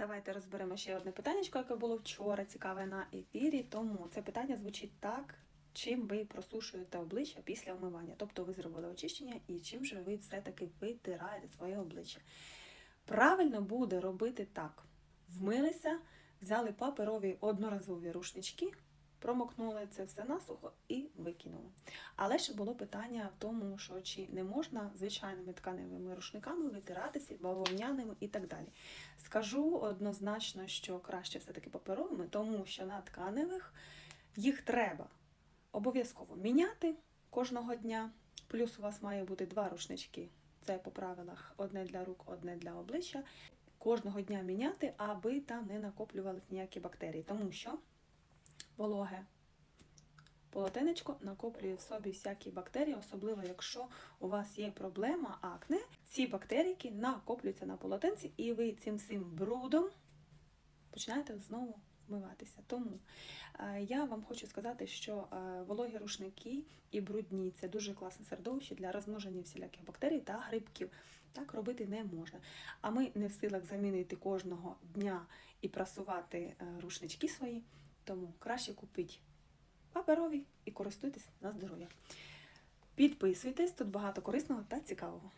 Давайте розберемо ще одне питання, яке було вчора цікаве на ефірі. Тому це питання звучить так: чим ви просушуєте обличчя після вмивання? Тобто ви зробили очищення і чим же ви все-таки витираєте своє обличчя? Правильно буде робити так: вмилися, взяли паперові одноразові рушнички, промокнули це все насухо і викинули. Але ще було питання в тому, що чи не можна звичайними тканевими рушниками витиратися, бавовняними і так далі. Скажу однозначно, що краще все-таки паперовими, тому що на тканевих їх треба обов'язково міняти кожного дня. Плюс у вас має бути два рушнички. Це по правилах одне для рук, одне для обличчя. Кожного дня міняти, аби там не накоплювались ніякі бактерії, тому що вологе полотенечко накоплює в собі всякі бактерії, особливо якщо у вас є проблема акне, ці бактерійки накоплюються на полотенці, і ви цим всім брудом починаєте знову вмиватися. Тому е, я вам хочу сказати, що е, вологі рушники і брудні це дуже класне середовище для розмноження всіляких бактерій та грибків. Так робити не можна. А ми не в силах замінити кожного дня і прасувати е, рушнички свої, тому краще купіть паперові і користуйтесь на здоров'я. Підписуйтесь, тут багато корисного та цікавого.